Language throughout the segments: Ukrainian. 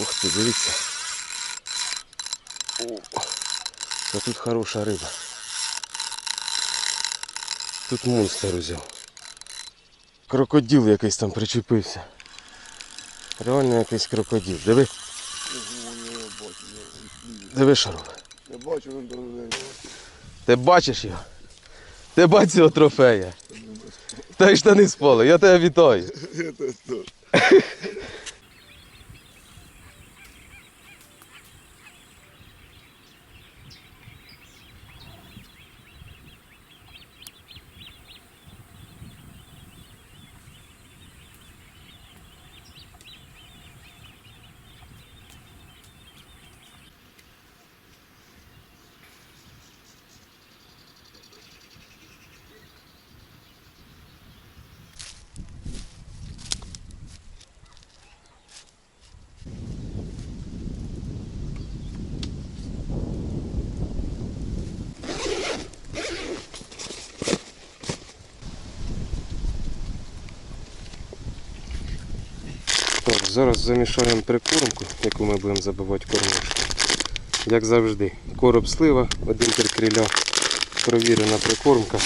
Ух ти, дивіться. О, тут хороша риба. Тут монстр взяв. Крокодил якийсь там причепився. Реально якийсь крокодил. Диви. Диви, що робить. Я бачу, він дорогий. Ти бачиш його? Ти бачиш цього трофея? Та й штани спали, я тебе вітаю. Я теж теж. Так, зараз замішаємо прикормку, яку ми будемо забивати кормушку. Як завжди, короб слива, один криля, провірена прикормка.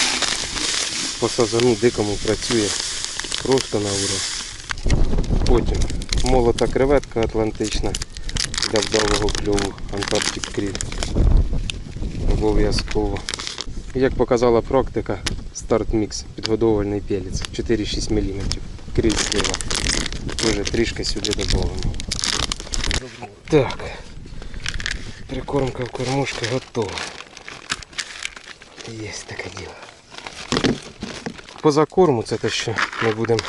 По сазану дикому працює просто на ура. Потім молота креветка атлантична для вдалого кльову Антарктик кріль. Обов'язково. Як показала практика, старт мікс, підгодовувальний пелець 4-6 мм. Кріль слива. Тоже трішки сюди додамо. Так. Прикормка в кормушки готова. Є таке діло. Поза корму це те, що ми будемо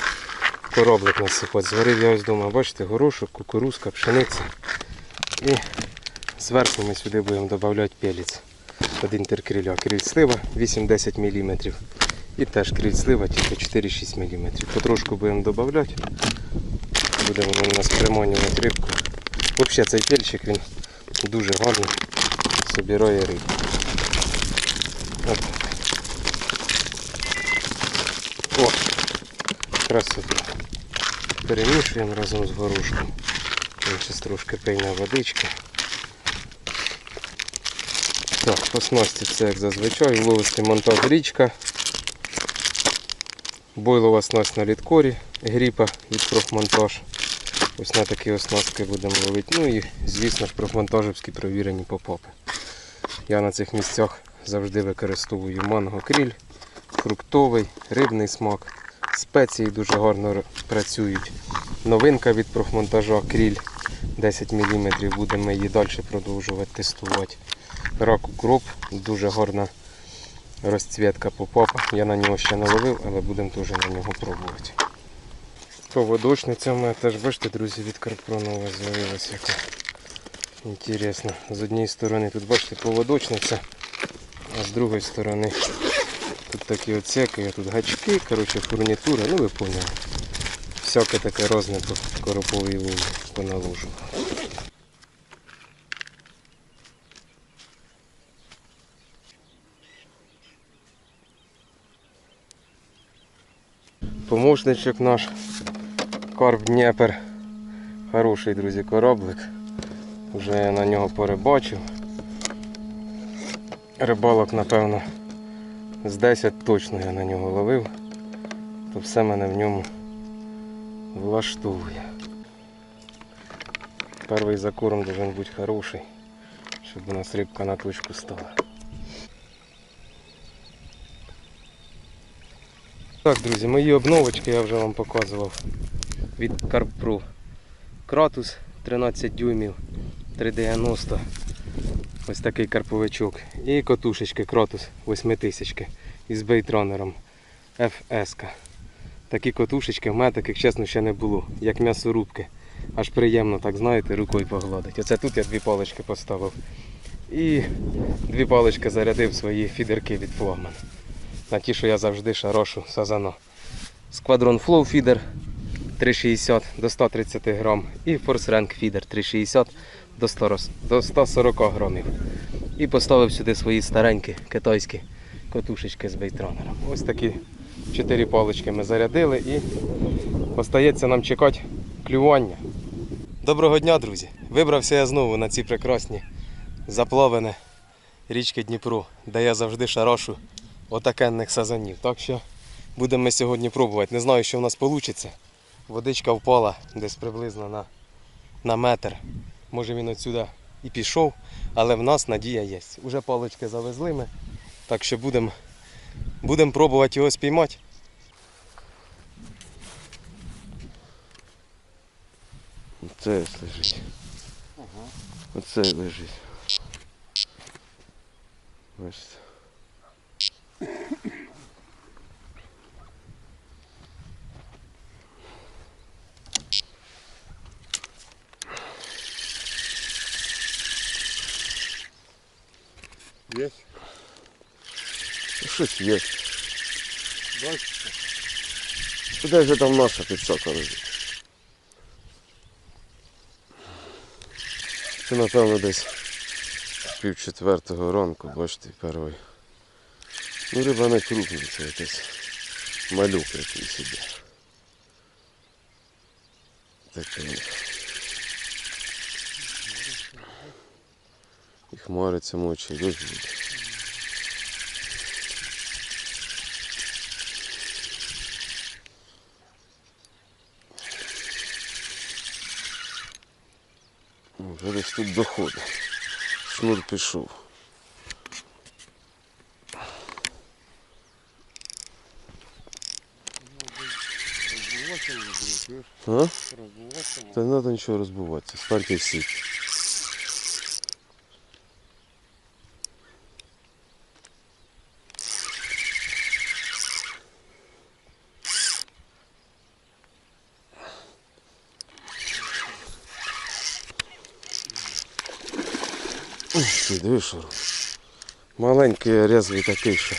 кораблик насипати. Зварив я ось вдома, бачите, горошок, кукурузка, пшениця. І зверху ми сюди будемо додавати пелець. Один теркриля. Криль слива 8-10 мм. І теж криль слива, тільки 4-6 мм. Потрошку будемо додавати. Буде воно у нас приманювати рибку. Взагалі цей пельчик він дуже гарно собирає рибу. От. О, красота. Перемішуємо разом з горошком. Зараз трошки пейна водички. Так, по снасті це як зазвичай, ловити монтаж річка. Бойлова снасть на літкорі, гріпа від профмонтаж. Ось на такі оснастки будемо ловити. Ну і, звісно ж, профмонтажівські провірені попопи. Я на цих місцях завжди використовую манго кріль, фруктовий, рибний смак. Спеції дуже гарно працюють. Новинка від профмонтажа кріль 10 мм. Будемо її далі продовжувати тестувати. Рак укроп, дуже гарна розцвітка попапа. Я на нього ще не ловив, але будемо теж на нього пробувати. Поводочниця в мене теж, бачите, друзі, від Карпронова з'явилася яка. Інтересно. З однієї сторони тут бачите поводочниця, а з другої сторони тут такі отсеки, тут гачки, коротше, фурнітура, ну ви поняли. Всяке таке розне по короповій вулі поналожу. Помощничок наш Карп Дніпер. Хороший, друзі, кораблик. Вже я на нього порибачив. Рибалок, напевно, з 10 точно я на нього ловив. То все мене в ньому влаштовує. Перший закорм должен бути хороший, щоб у нас рибка на точку стала. Так, друзі, мої обновочки я вже вам показував від Carp Кратус 13 дюймів 390. Ось такий карповичок. І котушечки Кратус 8000 із бейтранером FS. -ка. Такі котушечки в мене таких чесно ще не було, як м'ясорубки. Аж приємно, так знаєте, рукою погладить. Оце тут я дві палички поставив. І дві палички зарядив свої фідерки від флагман. На ті, що я завжди шарошу сазано. Squadron Flow Feeder 360 до 130 грам і Rank Feeder 360 до 100 до 140 грамів. І поставив сюди свої старенькі китайські котушечки з бейтранером. Ось такі чотири палички ми зарядили і остається нам чекати клювання. Доброго дня, друзі! Вибрався я знову на ці прекрасні заплавини річки Дніпро, де я завжди шарошу отакенних сазанів. Так що будемо ми сьогодні пробувати. Не знаю, що в нас вийде. Водичка впала десь приблизно на, на метр. Може він отсюди і пішов, але в нас надія є. Уже палички завезли ми, так що будемо будем пробувати його спіймати. Оце лежить. Оце лежить. Бачите. Є? Щось є. Бачите? Куди ж там наша підсака лежить? Це напевно десь пів четвертого ранку, бачите, перший. Ну риба не крупна, це якийсь малюк якийсь іде. Такий. І хмариться мочі, Вже десь тут доходить. Шнур пішов. А? Та не треба нічого розбиватися. Станьте всі. Що робить? Маленький, резвий такий ще.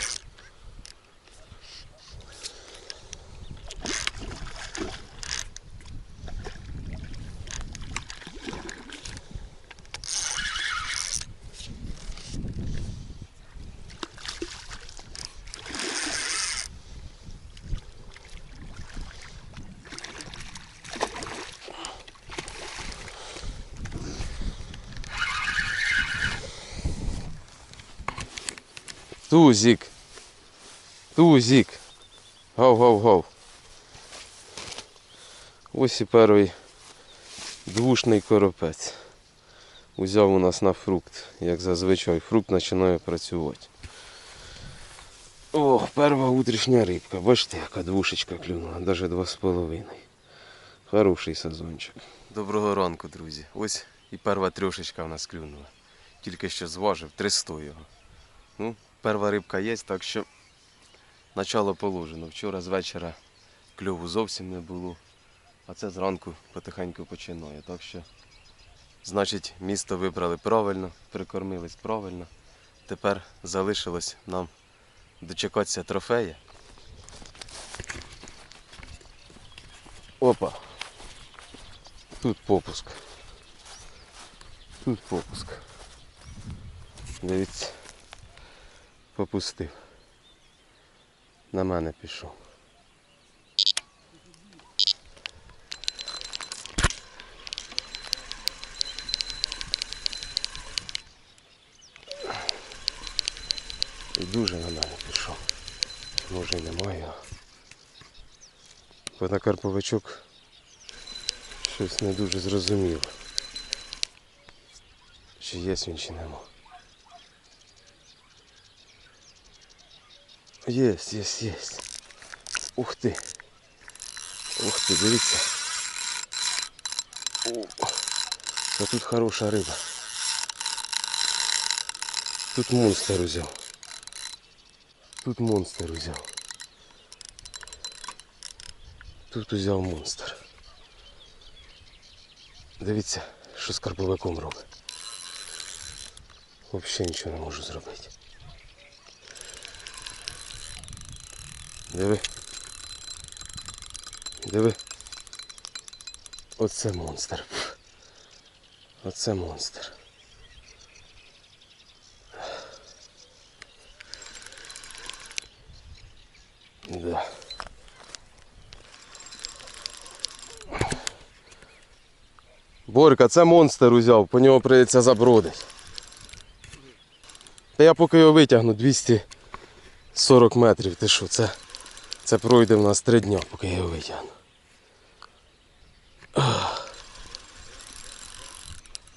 Тузик. Тузик. Гав-гав-гав. Ось і перший двушний коропець. Узяв у нас на фрукт, як зазвичай, фрукт починає працювати. О, перша утрішня рибка. Бачите, яка двушечка клюнула, навіть два з половиною. Хороший сезончик. Доброго ранку, друзі. Ось і перша трьошечка в нас клюнула. Тільки що зважив 300 його. Ну, перша рибка є, так що начало положено. Вчора з вечора кльову зовсім не було. А це зранку потихеньку починає. Так що, значить, місто вибрали правильно, прикормились правильно. Тепер залишилось нам дочекатися трофея. Опа. Тут попуск. Тут попуск. Дивіться. Попустив. На мене пішов. І дуже на мене пішов. Може немає. Бо на карповичок щось не дуже зрозуміло. Чи є він, чи нема. Єсть, єсть, єсть. Ух ти. Ух ти, дивіться. О, тут хороша риба. Тут монстр узяв. Тут монстр узяв. Тут узяв монстр. Дивіться, що з карповиком робить. Взагалі нічого не можу зробити. Диви. Диви. Оце монстр. Оце монстр. Да. Борька, це монстр узяв, по нього прийдеться забродить. Та я поки його витягну 240 метрів, ти що, це, це пройде в нас три дня, поки я його витягну.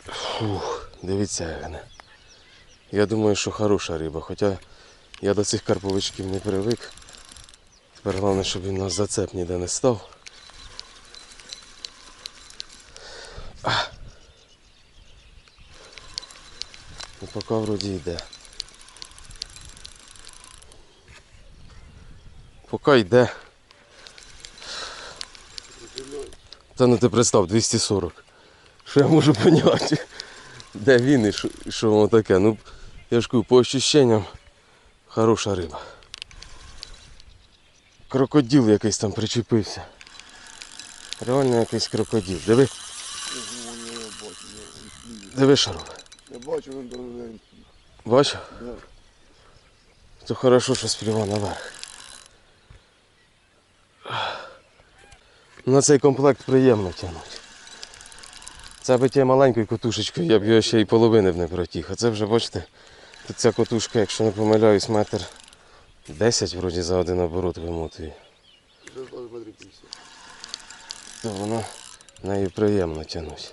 Фух, дивіться як. Я думаю, що хороша риба, хоча я до цих карповичків не привик. Тепер головне, щоб він нас зацеп ніде не став. Ну, поки вроді йде. Поки йде. Та ну ти представ, 240. Що я можу поняти? Де він і що, що воно таке? Ну, я ж кажу, по ощущенням хороша риба. Крокодил якийсь там причепився. Реально якийсь крокодил. Диви, диви, що. Я бачу, він дорогенький. Бачив? Да. То хорошо, що сплював наверх. На цей комплект приємно тягнути. Це би тією маленькою катушечкою, я б його ще й половини б не протіг. А це вже, бачите, тут ця катушка, якщо не помиляюсь, метр 10 вроді за один оборот вимотує. Це теж метрів 50. То воно нею приємно тягнути.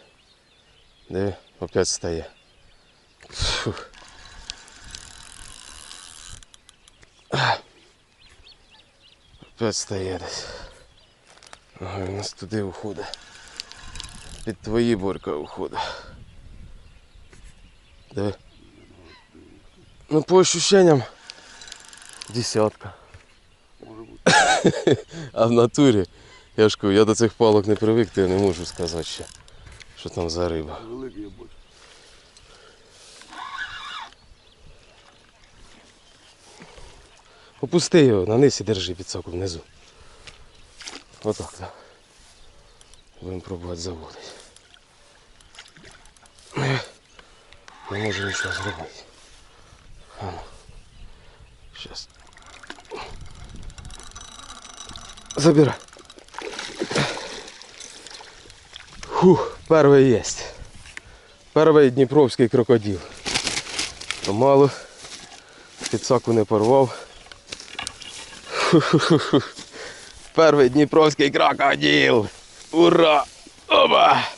Диви, опять стає. Фух. Опять стає десь. Ага, у нас туди уходить. Під твої борка уходить. Диви. Ну по ощущениям десятка. Може бути. А в натурі, я ж кажу, я до цих палок не привик, то я не можу сказати ще, що там за риба. Великий бачу. Опусти його на низ і держи підсоку внизу. Отак, так. Будемо пробувати заводити. Не можу нічого зробити. А ну. Щас. Забирай. Фух, перший є. Перший дніпровський крокодил. Помалу. Підсаку не порвав. Фу-фу-фу. Перший дніпровський крокодил. Ура! Оба!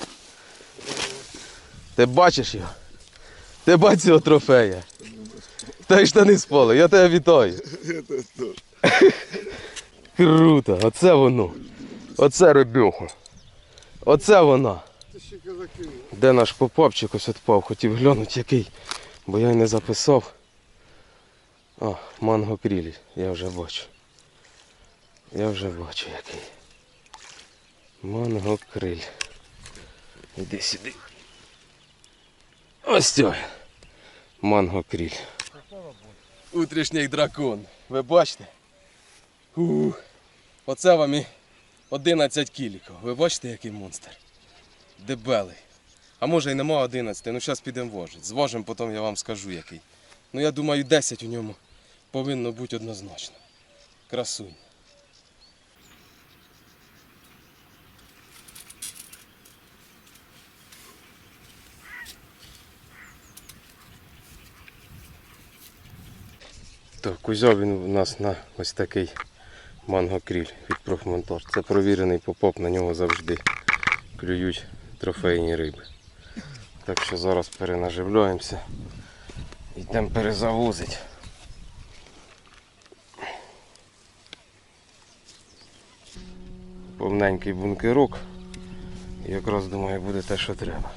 Ти бачиш його? Ти бачиш цього трофея? Та й штани з пола, я тебе вітаю. Круто, оце воно. Оце рибюха. Оце вона. Казаки. Де наш попапчик ось відпав, хотів глянути який, бо я й не записав. О, манго крілі, я вже бачу. Я вже бачу який. Манго криль. Іди сюди. Ось цього. Манго кріль. Утрішній дракон. Ви бачите? Ух. Оце вам і 11 кіліків. Ви бачите, який монстр? Дебелий. А може і нема 11, ну зараз підемо вожити. Звожимо, потім я вам скажу який. Ну я думаю, 10 у ньому повинно бути однозначно. Красунь. Так, узяв він у нас на ось такий мангокріль від профмонтаж. Це провірений попоп, на нього завжди клюють трофейні риби. Так що зараз перенаживляємося. Йдемо перезавозити. Повненький бункерок. І якраз думаю буде те, що треба.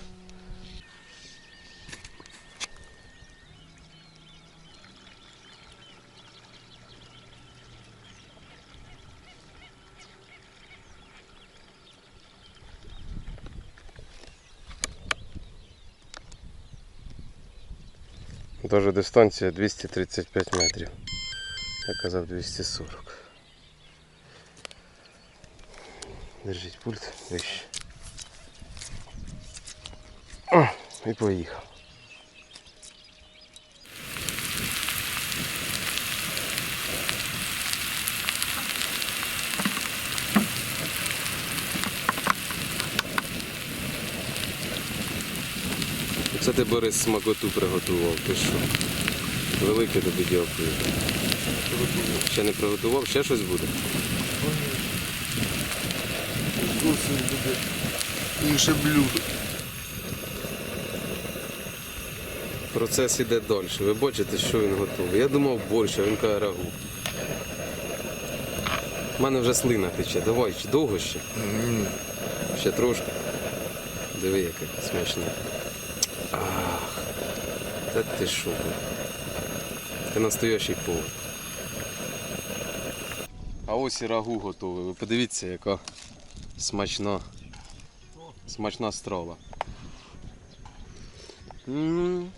Даже дистанція 235 метрів. Я казав 240. Держіть пульт вище. І поїхав. Це ти Борис смакоту приготував, ти що? Велике тобі дякую. Ще не приготував, ще щось буде. Зовсім буде інше блюдо. Процес іде далі. Ви бачите, що він готовий. Я думав борщ, а він каже рагу. У мене вже слина тече. Давай, ще довго ще? Ще трошки. Диви, яке смачне. Ах, та ти що? бо? Настоящий повар. А ось і рагу готове. Ви подивіться, яка смачна. Смачна страва. М.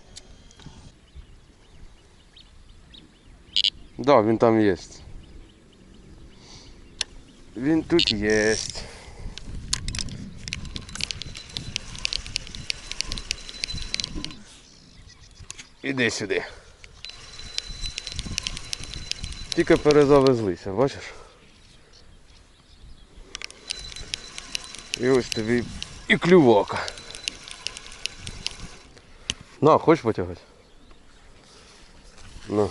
Да, він там є. Він тут є. Іди сюди. Тільки перезавезлися, бачиш? І ось тобі і клювака. На, хочеш потягати? Ну.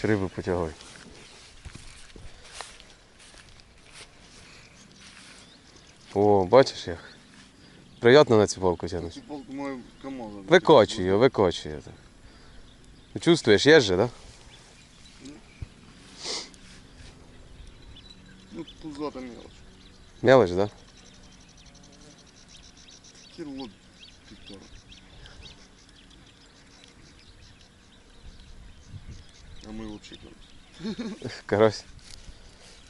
Чи рибу потягай. О, бачиш як? Приємно на цю палку тягнути. Цю палку маю КамАЗа. Викочує, викочує. Чувствуєш, є же, да? Ну, пузата мелочь. Мелочь, да? Кіло півтора. А ми лучше там. Карась.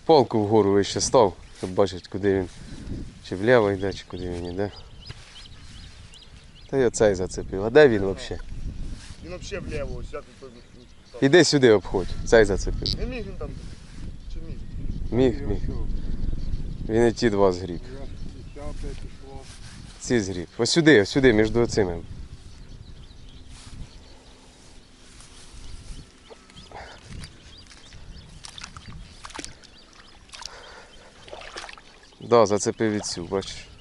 Палку вгору вище став, щоб бачити, куди він. Чи вліво йде, чи куди він йде. Та й оцей зацепив. А де він взагалі? Він взагалі вліво, я тут. Іди сюди обходь, цей зацепив. Не міг він там. Чи міг? Міг, міг. Він і ті два згріб. Ці згріб. Ось сюди, ось сюди, між оцими. Да, зацепив від цю, бачиш.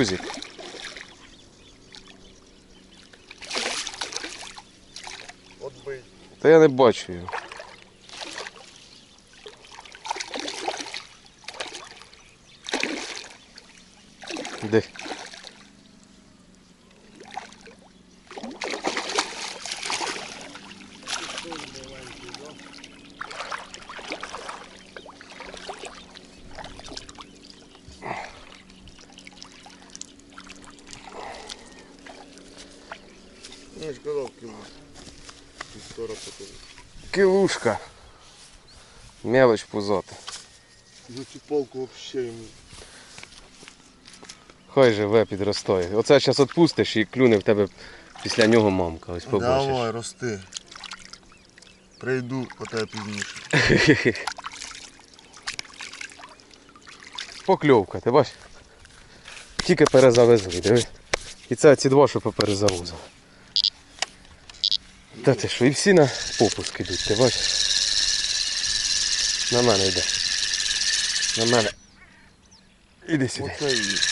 Тузик. От бий. Та я не бачу його. Де? Я ж казав кіло. Півтора потім. Килушка. Мелочь пузота. За цю палку взагалі йому. Хай живе, підростає. Оце зараз відпустиш і клюне в тебе після нього мамка. Ось побачиш. Давай, рости. Прийду по тебе пізніше. Покльовка, ти бачиш? Тільки перезавезли, диви. І це ці два, що поперезавозили. Та ти що, і всі на попуск ідуть, ти бачиш? На мене йде. На мене. Іди сюди. Оце і.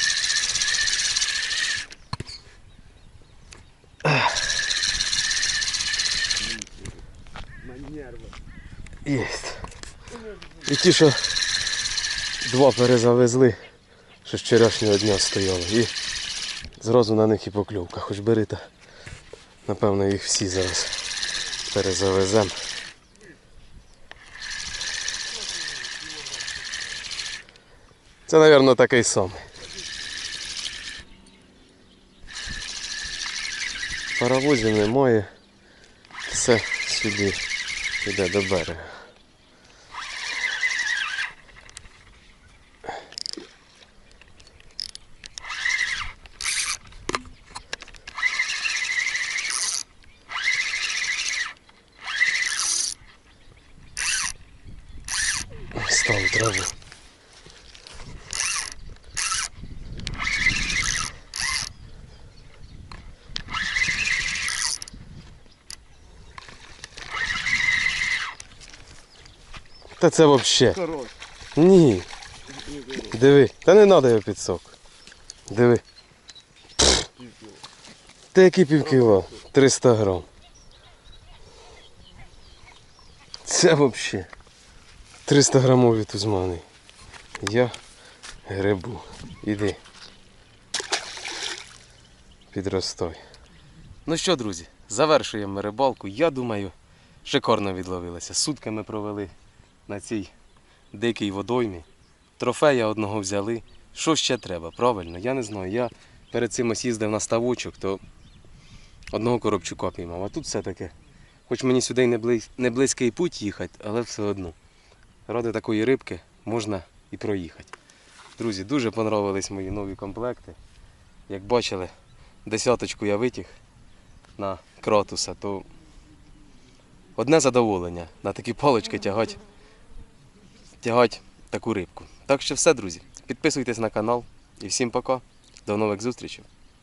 Єсть. І ті, що два перезавезли, що з вчорашнього дня стояли. І зразу на них і покльовка. Хоч бери та, напевно, їх всі зараз перезавеземо. Це, мабуть, такий самий. Паровозів немає. Все сюди йде до берега. Та це взагалі. Ні. Диви. Та не треба його підсок. Диви. Та який півкіло? 300 грам. Це взагалі. 300 грамові тузмани. Я грибу. Іди. Підростой. Ну що, друзі, завершуємо рибалку. Я думаю, шикарно відловилися. Сутки ми провели на цій дикій водоймі. Трофея одного взяли. Що ще треба? Правильно, я не знаю. Я перед цим ось їздив на ставочок, то одного коробчука піймав. А тут все-таки, хоч мені сюди не, близь, не близький путь їхати, але все одно. Ради такої рибки можна і проїхати. Друзі, дуже понравились мої нові комплекти. Як бачили, десяточку я витяг на кротуса, то одне задоволення на такі палички тягати, тягати таку рибку. Так що все, друзі, підписуйтесь на канал і всім пока. До нових зустрічей.